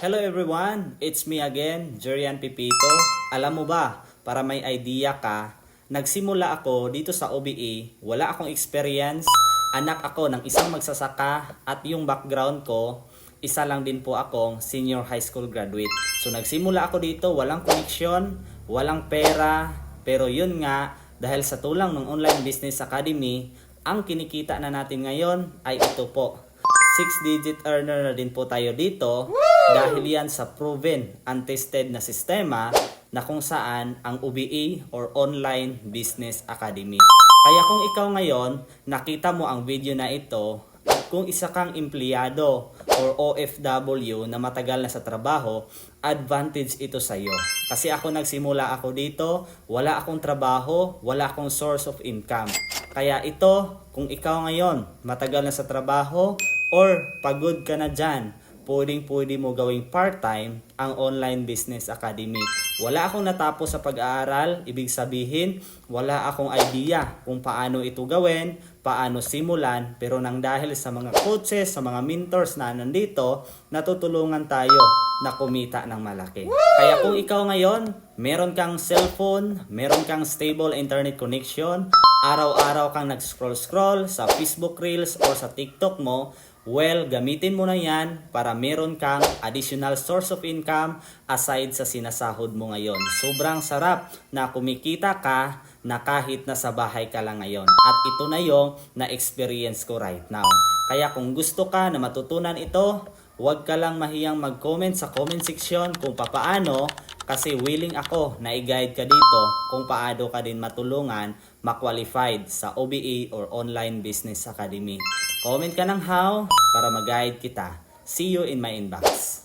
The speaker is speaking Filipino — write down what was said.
Hello everyone, it's me again, Jerian Pipito. Alam mo ba, para may idea ka, nagsimula ako dito sa OBE, wala akong experience, anak ako ng isang magsasaka at yung background ko, isa lang din po akong senior high school graduate. So nagsimula ako dito, walang connection, walang pera, pero yun nga, dahil sa tulang ng Online Business Academy, ang kinikita na natin ngayon ay ito po. Six-digit earner na din po tayo dito dahil yan sa proven, untested na sistema na kung saan ang UBE or Online Business Academy. Kaya kung ikaw ngayon, nakita mo ang video na ito, kung isa kang empleyado or OFW na matagal na sa trabaho, advantage ito sa iyo. Kasi ako nagsimula ako dito, wala akong trabaho, wala akong source of income. Kaya ito, kung ikaw ngayon matagal na sa trabaho or pagod ka na dyan, pwedeng pwede mo gawing part-time ang Online Business Academy. Wala akong natapos sa pag-aaral, ibig sabihin, wala akong idea kung paano ito gawin, paano simulan, pero nang dahil sa mga coaches, sa mga mentors na nandito, natutulungan tayo na kumita ng malaki. Kaya kung ikaw ngayon, meron kang cellphone, meron kang stable internet connection, araw-araw kang nag-scroll-scroll sa Facebook Reels or sa TikTok mo, well, gamitin mo na yan para meron kang additional source of income aside sa sinasahod mo ngayon. Sobrang sarap na kumikita ka na kahit nasa bahay ka lang ngayon. At ito na yung na-experience ko right now. Kaya kung gusto ka na matutunan ito, huwag ka lang mahiyang mag-comment sa comment section kung papaano kasi willing ako na i-guide ka dito kung paano ka din matulungan ma-qualified sa OBE or Online Business Academy. Comment ka ng how para mag-guide kita. See you in my inbox.